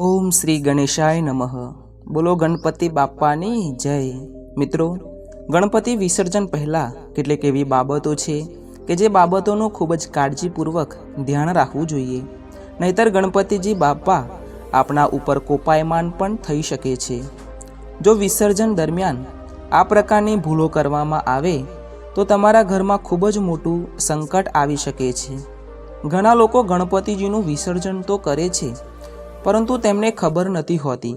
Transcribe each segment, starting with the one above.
ઓમ શ્રી ગણેશાય નમઃ. બોલો ગણપતિ બાપ્પાની જય. મિત્રો, ગણપતિ વિસર્જન પહેલાં કેટલીક એવી બાબતો છે કે જે બાબતોનું ખૂબ જ કાળજીપૂર્વક ધ્યાન રાખવું જોઈએ. નહીતર ગણપતિજી બાપ્પા આપણા ઉપર કોપાયમાન પણ થઈ શકે છે. જો વિસર્જન દરમિયાન આ પ્રકારની ભૂલો કરવામાં આવે, તો તમારા ઘરમાં ખૂબ જ મોટું સંકટ આવી શકે છે. ઘણા લોકો ગણપતિજીનું વિસર્જન તો કરે છે પરંતુ તેમને ખબર નથી હોતી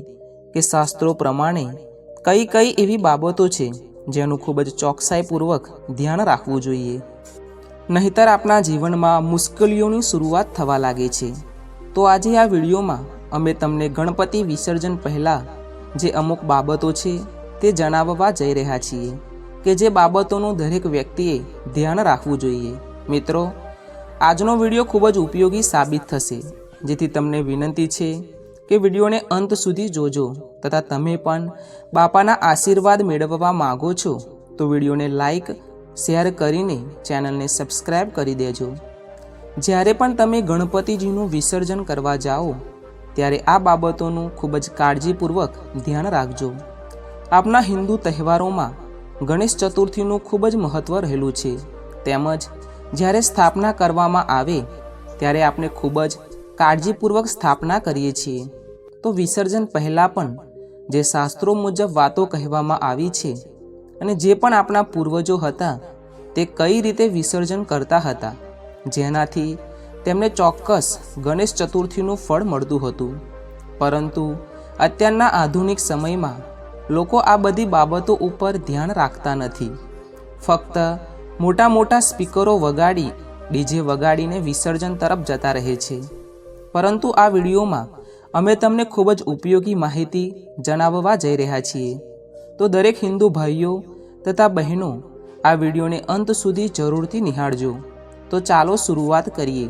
કે શાસ્ત્રો પ્રમાણે કઈ કઈ એવી બાબતો છે જેનું ખૂબ જ ચોકસાઈપૂર્વક ધ્યાન રાખવું જોઈએ. નહીતર આપણા જીવનમાં મુશ્કેલીઓની શરૂઆત થવા લાગે છે. તો આજે આ વિડીયોમાં અમે તમને ગણપતિ વિસર્જન પહેલાં જે અમુક બાબતો છે તે જણાવવા જઈ રહ્યા છીએ કે જે બાબતોનું દરેક વ્યક્તિએ ધ્યાન રાખવું જોઈએ. મિત્રો, આજનો વીડિયો ખૂબ જ ઉપયોગી સાબિત થશે. જેથી તમને વિનંતી છે કે વિડીયોને અંત સુધી જોજો તથા તમે પણ બાપાના આશીર્વાદ મેળવવા માગો છો, તો વિડીયોને લાઈક, શેર કરીને ચેનલને સબસ્ક્રાઈબ કરી દેજો. જ્યારે પણ તમે ગણપતિજીનું વિસર્જન કરવા જાઓ, ત્યારે આ બાબતોનું ખૂબ જ કાળજીપૂર્વક ધ્યાન રાખજો. આપણા હિન્દુ તહેવારોમાં ગણેશ ચતુર્થીનું ખૂબ જ મહત્ત્વ રહેલું છે. તેમજ જ્યારે સ્થાપના કરવામાં આવે, ત્યારે આપણે ખૂબ જ કાળજીપૂર્વક સ્થાપના કરીએ છીએ. તો વિસર્જન પહેલાં પણ જે શાસ્ત્રો મુજબ વાતો કહેવામાં આવી છે અને જે પણ આપણા પૂર્વજો હતા, તે કઈ રીતે વિસર્જન કરતા હતા, જેનાથી તેમને ચોક્કસ ગણેશ ચતુર્થીનું ફળ મળતું હતું. પરંતુ અત્યારના આધુનિક સમયમાં લોકો આ બધી બાબતો ઉપર ધ્યાન રાખતા નથી. ફક્ત મોટા મોટા સ્પીકરો વગાડી, ડીજે વગાડીને વિસર્જન તરફ જતા રહે છે. પરંતુ આ વિડીયોમાં અમે તમને ખૂબ જ ઉપયોગી માહિતી જણાવવા જઈ રહ્યા છીએ. તો દરેક હિન્દુ ભાઈઓ તથા બહેનો આ વિડીયોને અંત સુધી જરૂરથી નિહાળજો. તો ચાલો શરૂઆત કરીએ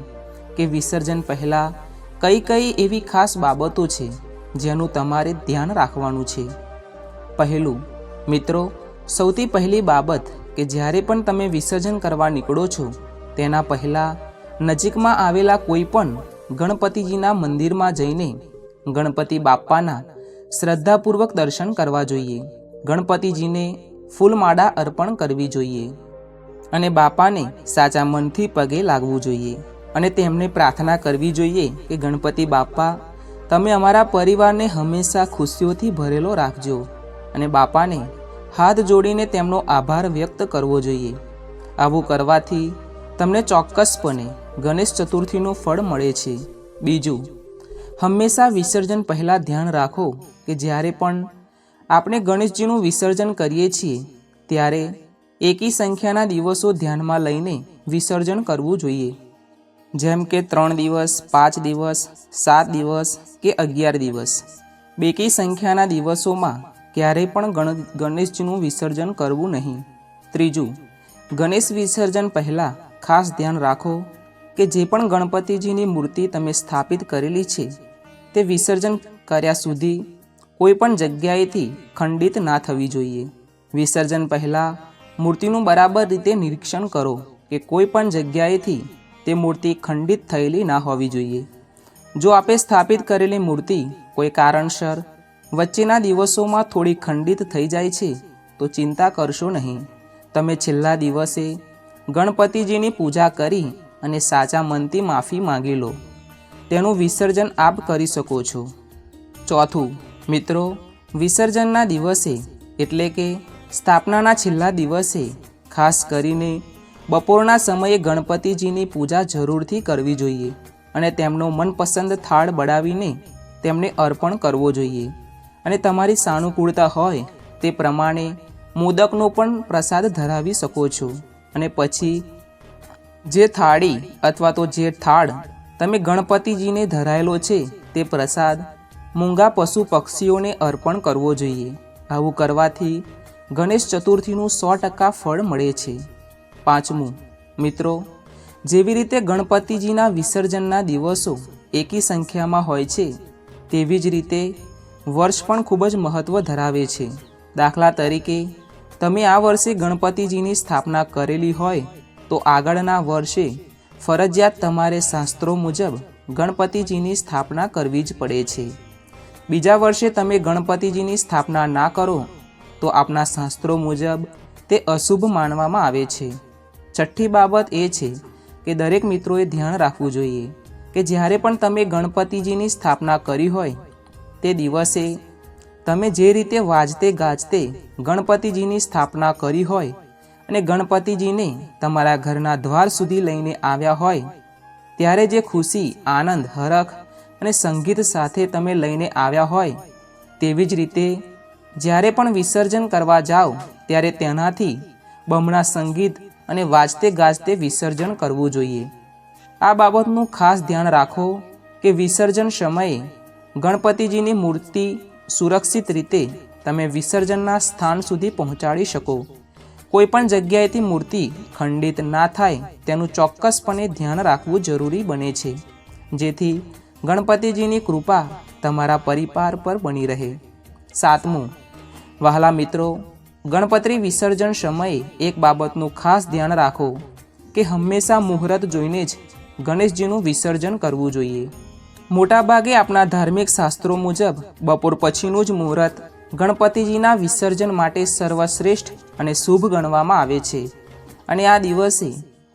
કે વિસર્જન પહેલાં કઈ કઈ એવી ખાસ બાબતો છે જેનું તમારે ધ્યાન રાખવાનું છે. પહેલું, મિત્રો, સૌથી પહેલી બાબત કે જ્યારે પણ તમે વિસર્જન કરવા નીકળો છો, તેના પહેલાં નજીકમાં આવેલા કોઈ પણ ગણપતિજીના મંદિરમાં જઈને ગણપતિ બાપ્પાના શ્રદ્ધાપૂર્વક દર્શન કરવા જોઈએ. ગણપતિજીને ફૂલમાળા અર્પણ કરવી જોઈએ અને બાપાને સાચા મનથી પગે લાગવું જોઈએ અને તેમને પ્રાર્થના કરવી જોઈએ કે, ગણપતિ બાપ્પા, તમે અમારા પરિવારને હંમેશા ખુશીઓથી ભરેલો રાખજો અને બાપાને હાથ જોડીને તેમનો આભાર વ્યક્ત કરવો જોઈએ. આવું કરવાથી તમને ચોક્કસપણે ગણેશ ચતુર્થીનું ફળ મળે છે. બીજું, હંમેશા વિસર્જન પહેલાં ધ્યાન રાખો કે જ્યારે પણ આપણે ગણેશજીનું વિસર્જન કરીએ છીએ, ત્યારે એકી સંખ્યાના દિવસો ધ્યાનમાં લઈને વિસર્જન કરવું જોઈએ. જેમ કે ત્રણ દિવસ, પાંચ દિવસ, સાત દિવસ કે અગિયાર દિવસ. બેકી સંખ્યાના દિવસોમાં ક્યારેય પણ ગણ, ગણેશજીનું વિસર્જન કરવું નહીં. ત્રીજું, ગણેશ વિસર્જન પહેલાં ખાસ ધ્યાન રાખો કે જે પણ ગણપતિજીની મૂર્તિ તમે સ્થાપિત કરેલી છે, તે વિસર્જન કર્યા સુધી કોઈ પણ જગ્યાએથી ખંડિત ના થવી જોઈએ. વિસર્જન પહેલાં મૂર્તિનું બરાબર રીતે નિરીક્ષણ કરો કે કોઈ પણ જગ્યાએથી તે મૂર્તિ ખંડિત થયેલી ના હોવી જોઈએ. જો આપે સ્થાપિત કરેલી મૂર્તિ કોઈ કારણસર વચ્ચેના દિવસોમાં થોડી ખંડિત થઈ જાય છે, તો ચિંતા કરશો નહીં. તમે છેલ્લા દિવસે ગણપતિજીની પૂજા કરી અને સાચા મનથી માફી માંગી લો. તેનું વિસર્જન આપ કરી શકો છો. ચોથું, મિત્રો, વિસર્જનના દિવસે એટલે કે સ્થાપનાના છેલ્લા દિવસે ખાસ કરીને બપોરના સમયે ગણપતિજીની પૂજા જરૂરથી કરવી જોઈએ અને તેમનો મનપસંદ થાળ બળાવીને તેમને અર્પણ કરવો જોઈએ. અને તમારી સાનુકૂળતા હોય તે પ્રમાણે મોદકનો પણ પ્રસાદ ધરાવી શકો છો. અને પછી જે થાળી અથવા તો જે થાળ તમે ગણપતિજીને ધરાયેલો છે, તે પ્રસાદ મૂંગા પશુ પક્ષીઓને અર્પણ કરવો જોઈએ. આવું કરવાથી ગણેશ ચતુર્થીનું સો ટકા ફળ મળે છે. પાંચમું, મિત્રો, જેવી રીતે ગણપતિજીના વિસર્જનના દિવસો એકી સંખ્યામાં હોય છે, તેવી જ રીતે વર્ષ પણ ખૂબ જ મહત્ત્વ ધરાવે છે. દાખલા તરીકે તમે આ વર્ષે ગણપતિજીની સ્થાપના કરેલી હોય તો આગળના વર્ષે ફરજિયાત તમારે શાસ્ત્રો મુજબ ગણપતિજીની સ્થાપના કરવી જ પડે છે. બીજા વર્ષે તમે ગણપતિજીની સ્થાપના ના કરો તો આપણા શાસ્ત્રો મુજબ તે અશુભ માનવામાં આવે છે. છઠ્ઠી બાબત એ છે કે દરેક મિત્રોએ ધ્યાન રાખવું જોઈએ કે જ્યારે પણ તમે ગણપતિજીની સ્થાપના કરી હોય તે દિવસે તમે જે રીતે વાજતે ગાજતે ગણપતિજીની સ્થાપના કરી હોય અને ગણપતિજીને તમારા ઘરના દ્વાર સુધી લઈને આવ્યા હોય, ત્યારે જે ખુશી, આનંદ, હરખ અને સંગીત સાથે તમે લઈને આવ્યા હોય, તેવી જ રીતે જ્યારે પણ વિસર્જન કરવા જાઓ ત્યારે તેનાથી બમણા સંગીત અને વાજતે ગાજતે વિસર્જન કરવું જોઈએ. આ બાબતનું ખાસ ધ્યાન રાખો કે વિસર્જન સમયે ગણપતિજીની મૂર્તિ સુરક્ષિત રીતે તમે વિસર્જનના સ્થાન સુધી પહોંચાડી શકો. કોઈપણ જગ્યાએથી મૂર્તિ ખંડિત ના થાય તેનું ચોક્કસપણે ધ્યાન રાખવું જરૂરી બને છે. જેથી ગણપતિજીની કૃપા તમારા પરિવાર પર બની રહે. સાતમું, વહાલા મિત્રો, ગણપતિ વિસર્જન સમયે એક બાબતનું ખાસ ધ્યાન રાખો કે હંમેશા મુહૂર્ત જોઈને જ ગણેશજીનું વિસર્જન કરવું જોઈએ. મોટાભાગે આપણા ધાર્મિક શાસ્ત્રો મુજબ, બપોર પછીનું જ મુહૂર્ત ગણપતિજીના વિસર્જન માટે સર્વશ્રેષ્ઠ અને શુભ ગણવામાં આવે છે. અને આ દિવસે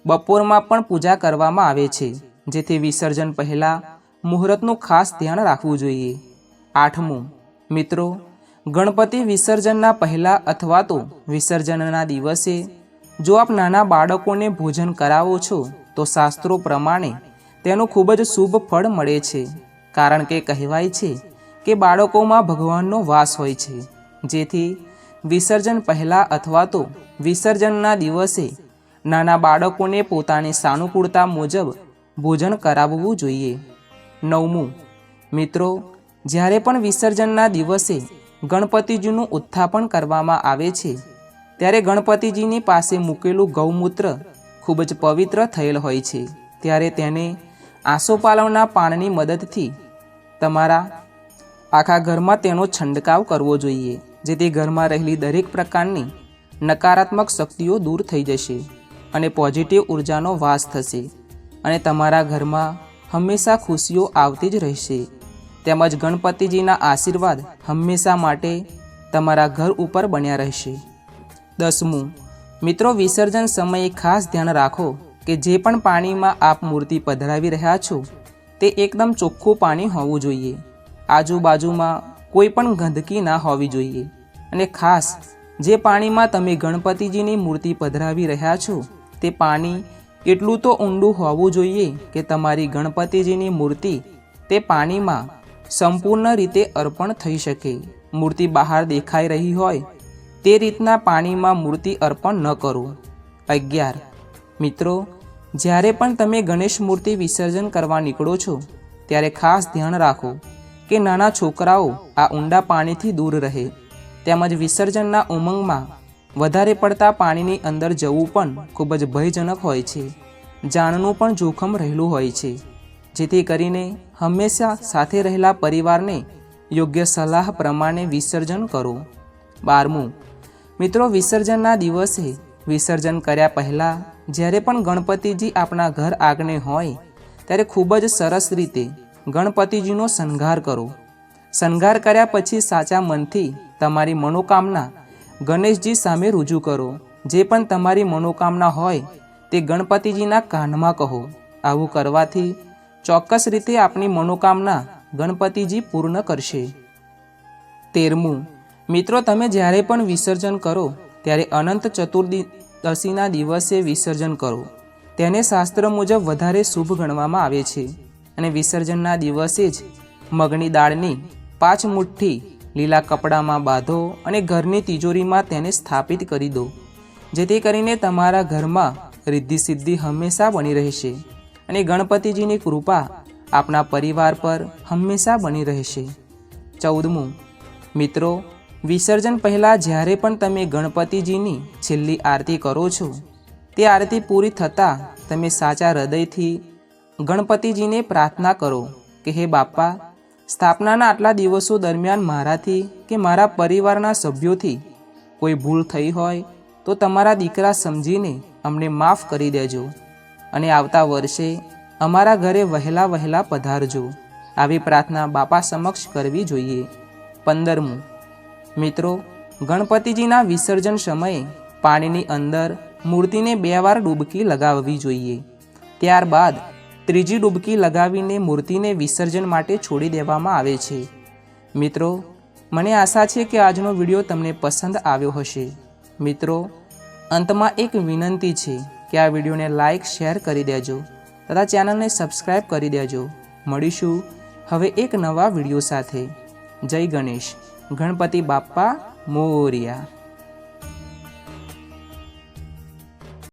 બપોરમાં પણ પૂજા કરવામાં આવે છે, જેથી વિસર્જન પહેલાં મુહૂર્તનું ખાસ ધ્યાન રાખવું જોઈએ. આઠમું, મિત્રો, ગણપતિ વિસર્જનના પહેલાં અથવા તો વિસર્જનના દિવસે જો આપ નાના બાળકોને ભોજન કરાવો છો, તો શાસ્ત્રો પ્રમાણે તેનું ખૂબ જ શુભ ફળ મળે છે. કારણ કે કહેવાય છે કે બાળકોમાં ભગવાનનો વાસ હોય છે. જેથી વિસર્જન પહેલાં અથવા તો વિસર્જનના દિવસે નાના બાળકોને પોતાની સાનુકૂળતા મુજબ ભોજન કરાવવું જોઈએ. નવમું, મિત્રો, જ્યારે પણ વિસર્જનના દિવસે ગણપતિજીનું ઉત્થાપન કરવામાં આવે છે, ત્યારે ગણપતિજીની પાસે મૂકેલું ગૌમૂત્ર ખૂબ જ પવિત્ર થયેલ હોય છે. ત્યારે તેને આસોપાલવના પાણીની મદદથી તમારા આખા ઘરમાં તેનો છંટકાવ કરવો જોઈએ, જેથી ઘરમાં રહેલી દરેક પ્રકારની નકારાત્મક શક્તિઓ દૂર થઈ જશે અને પોઝિટિવ ઉર્જાનો વાસ થશે અને તમારા ઘરમાં હંમેશા ખુશીઓ આવતી જ રહેશે. તેમજ ગણપતિજીના આશીર્વાદ હંમેશા માટે તમારા ઘર ઉપર બન્યા રહેશે. દસમું, મિત્રો, વિસર્જન સમયે ખાસ ધ્યાન રાખો. કે જે પણ પાણીમાં આપ મૂર્તિ પધરાવી રહ્યા છો, તે એકદમ ચોખ્ખું પાણી હોવું જોઈએ. આજુબાજુમાં કોઈ પણ ગંદકી ના હોવી જોઈએ. અને ખાસ, જે પાણીમાં તમે ગણપતિજીની મૂર્તિ પધરાવી રહ્યા છો, તે પાણી એટલું તો ઊંડું હોવું જોઈએ કે તમારી ગણપતિજીની મૂર્તિ તે પાણીમાં સંપૂર્ણ રીતે અર્પણ થઈ શકે. મૂર્તિ બહાર દેખાઈ રહી હોય, તે રીતના પાણીમાં મૂર્તિ અર્પણ ન કરો. અગિયાર. મિત્રો જ્યારે પણ તમે ગણેશ મૂર્તિ વિસર્જન કરવા નીકળો છો, ત્યારે ખાસ ધ્યાન રાખો કે નાના છોકરાઓ આ ઊંડા પાણીથી દૂર રહે. તેમજ વિસર્જનના ઉમંગમાં વધારે પડતા પાણીની અંદર જવું પણ ખૂબ જ ભયજનક હોય છે. જાનનું પણ જોખમ રહેલું હોય છે. જેથી કરીને હંમેશા સાથે રહેલા પરિવારને યોગ્ય સલાહ પ્રમાણે વિસર્જન કરો. બારમું, મિત્રો, વિસર્જનના દિવસે વિસર્જન કર્યા પહેલાં, જ્યારે પણ ગણપતિજી આપણા ઘર આગને હોય, ત્યારે ખૂબ જ સરસ રીતે ગણપતિજીનો શણગાર કરો. શણગાર કર્યા પછી સાચા મનથી તમારી મનોકામના ગણેશજી સામે રજૂ કરો. જે પણ તમારી મનોકામના હોય, તે ગણપતિજીના કાનમાં કહો. આવું કરવાથી ચોક્કસ રીતે આપની મનોકામના ગણપતિજી પૂર્ણ કરશે. તેરમું, મિત્રો, તમે જ્યારે પણ વિસર્જન કરો ત્યારે અનંત ચતુર્દશીના દિવસે વિસર્જન કરો. તેને શાસ્ત્ર મુજબ વધારે શુભ ગણવામાં આવે છે. અને વિસર્જનના દિવસે જ મગની દાળની પાંચ મુઠ્ઠી લીલા કપડામાં બાંધો અને ઘરની તિજોરીમાં તેને સ્થાપિત કરી દો. જેથી કરીને તમારા ઘરમાં રિદ્ધિ સિદ્ધિ હંમેશા બની રહેશે અને ગણપતિજીની કૃપા આપના પરિવાર પર હંમેશા બની રહેશે. ચૌદમું. મિત્રો વિસર્જન પહેલાં જ્યારે પણ તમે ગણપતિજીની છેલ્લી આરતી કરો છો, તે આરતી પૂરી થતાં તમે સાચા હૃદયથી ગણપતિજીને પ્રાર્થના કરો કે, હે બાપા, સ્થાપનાના આટલા દિવસો દરમિયાન મારાથી કે મારા પરિવારના સભ્યોથી કોઈ ભૂલ થઈ હોય, તો તમારા દીકરા સમજીને અમને માફ કરી દેજો અને આવતા વર્ષે અમારા ઘરે વહેલા વહેલા પધારજો. આવી પ્રાર્થના બાપા સમક્ષ કરવી જોઈએ. પંદરમું મિત્રો, ગણપતિજીના વિસર્જન સમયે પાણીની અંદર મૂર્તિને બે વાર ડૂબકી લગાવવી જોઈએ. ત્યારબાદ ત્રીજી ડૂબકી લગાવીને મૂર્તિને વિસર્જન માટે છોડી દેવામાં આવે છે. મિત્રો, મને આશા છે કે આજનો વીડિયો તમને પસંદ આવ્યો હશે. મિત્રો, અંતમાં એક વિનંતી છે કે આ વિડીયોને લાઇક શેર કરી દેજો તથા ચેનલને સબસ્ક્રાઈબ કરી દેજો. મળીશું હવે એક નવા વીડિયો સાથે. જય ગણેશ. ગણપતિ બાપ્પા મોરિયા.